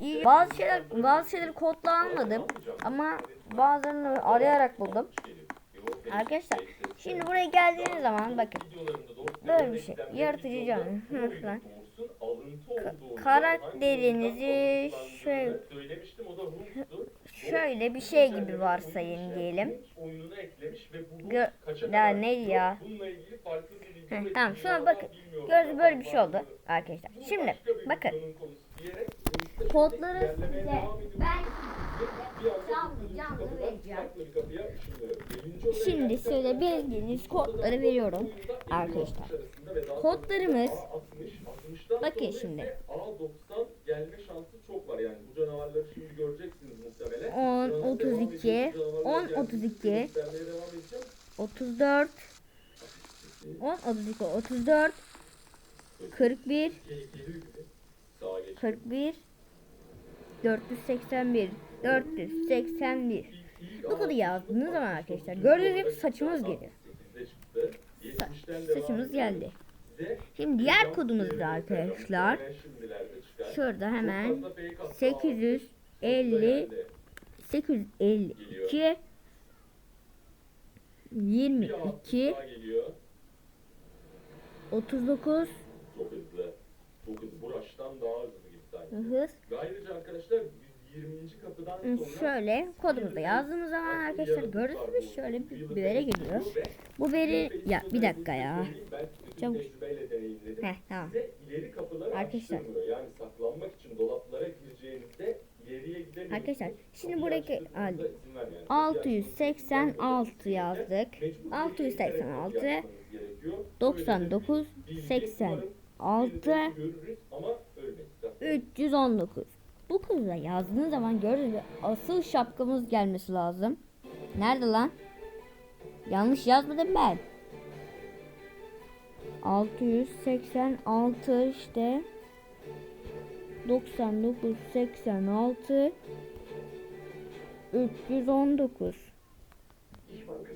iyi. Bazı şeyler bazı şeyleri kodla almadım ama bazılarını arayarak buldum. Arkadaşlar şimdi buraya geldiğiniz zaman bakın böyle bir şey yaratıcı canlı karakterinizi şöyle şöyle bir şey gibi varsayın diyelim. Gö ya neydi ya? Heh, tamam şuna bakın. Gördüğünüz böyle bir şey oldu arkadaşlar. Şimdi bakın. Kodları size ben canlı canlı vereceğim. Şimdi size bildiğiniz kodları veriyorum arkadaşlar. Kodlarımız bakın şimdi. A90 gelme şansı çok var yani. Bu canavarları şimdi göreceksiniz muhtemelen. 10, Canavar 32, devam edecek, 10, canavarlar geldi. 32, Göstermeye devam edeceğim. 34, 10, 32, 34, 41, Tehlikeli gibi. Sağa geç. 41, 481, 481. Bu kodu yazdığınız zaman arkadaşlar gördüğünüz gibi saçımız geliyor. 8'de çıktı. 70'ten devam Saçımız geldi. Şimdi diğer kodumuz da arkadaşlar şurada hemen Çok fazla fake hata 850 geldi. 852 Bir 22 hafta geliyor. 39 Çok hızlı. Çok hızlı. Bu daha hızlı. Hız ayrıca arkadaşlar 120. kapıdan sonra şöyle kodumuzu yazdığımız zaman arkadaşlar gördüğünüz gibi şöyle bir, bir veri geliyor. Bu veri ya bir dakika ya. Çabuk. Heh tamam. Arkadaşlar. Yani saklanmak için dolaplara gireceğinizde. Arkadaşlar şimdi buradaki açtırdığınızda hadi, izin vermeyen. 686 yazdık. 686 99 86 319. Bu kızla yazdığınız zaman gibi asıl şapkamız gelmesi lazım. Nerede lan? Yanlış yazmadım ben. 686 işte 99 86 319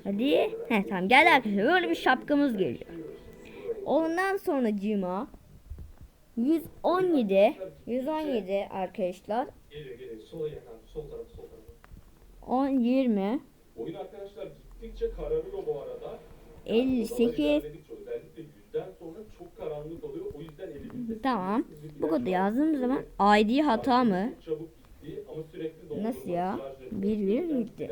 Hadi. He tamam geldi arkadaşlar. Böyle bir şapkamız geliyor. Ondan sonra cima 117 117 arkadaşlar Geliyor geliyor. Sola yakan. Sol tarafı sol tarafı. 10 20 Oyun arkadaşlar gittikçe kararıyor bu arada. 58 İlerledikçe özellikle yüzden sonra çok karanlık oluyor. O yüzden elimizde Tamam. sürekli Bu kodu var. zaman ID hata mı? Nasıl ya? Bir bir gitti.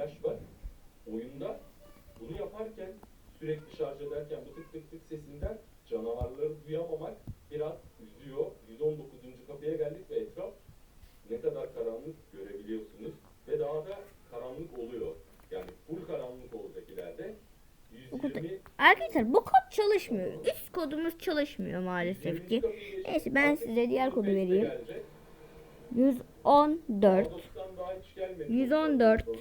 Kadar karanlık görebiliyorsunuz ve daha da karanlık oluyor. Yani full karanlık olacak ileride. Bu kodu- 120 Arkadaşlar bu kod çalışmıyor. Üst kodumuz çalışmıyor maalesef ki. Neyse ben size diğer kodu vereyim. 114 114 otu-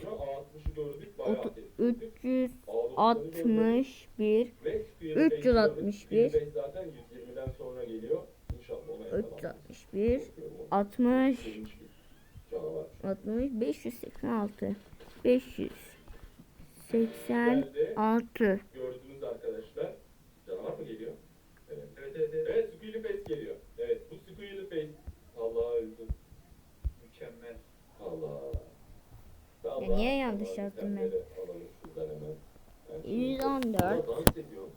361 361 zaten 120'den sonra geliyor. İnşallah ona yakalanmaz. 361 60 Sevinç gibi. Canavar. 60 586 586 Gördünüz arkadaşlar. Canavar mı geliyor? Evet. Evet evet evet. Evet Squealy Face geliyor. Evet bu Squealy Face. Allah öldüm. Mükemmel. Allah. Ya niye yanlış yazdım ben? 114 Dans ediyor.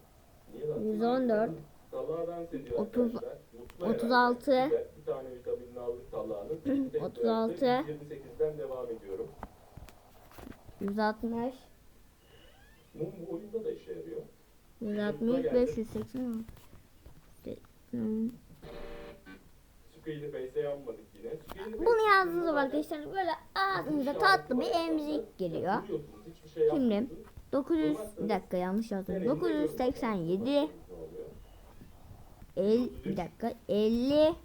Niye dans ediyor? 114 Salağa dans ediyor Otuz- arkadaşlar. Mutlu herhalde. 36 Güzel. Bir tane vitaminini aldık salağının. Tek 36 tuvalette 28'den devam ediyorum. 160 Mum bu oyunda da işe yarıyor. 160 586 Squealy Face'e yanmadık yine. Bunu yazdığınız zaman arkadaşlar böyle ağzınıza tatlı bir emzik geliyor. Şey Şimdi yapmıyorsunuz. 900 bir dakika yanlış yazdım. 987 50 bir dakika 50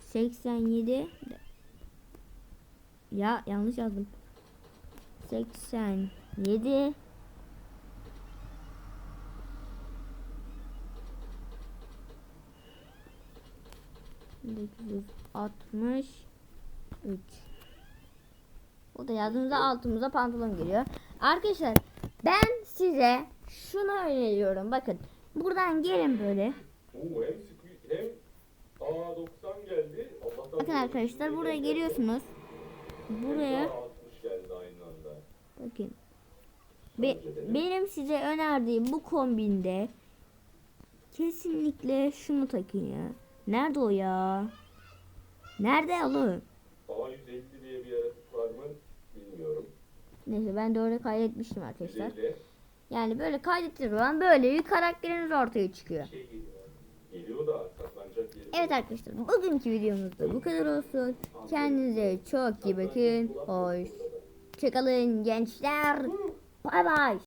87 ya yanlış yazdım. 87 3 O da yazdığımızda altımıza pantolon geliyor. Arkadaşlar ben size şunu öneriyorum. Bakın buradan gelin böyle. Oo, hem Squealy hem A90 geldi. Allah'tan Bakın arkadaşlar buraya geliyorsunuz. Buraya Daha 60 geldi aynı anda. bakın. Be- benim size önerdiğim bu kombinde kesinlikle şunu takın ya. Nerede o ya? Nerede oğlum? Hava 150 diye bir yaratık var mı bilmiyorum. Neyse ben de orada kaydetmiştim arkadaşlar. 150 Yani böyle kaydettiğiniz zaman böyle bir karakteriniz ortaya çıkıyor. şey geliyor. Da saklanacak. Evet arkadaşlar bugünkü videomuzda bu kadar olsun. Kendinize çok iyi bakın. Hoşçakalın gençler. Bay bay.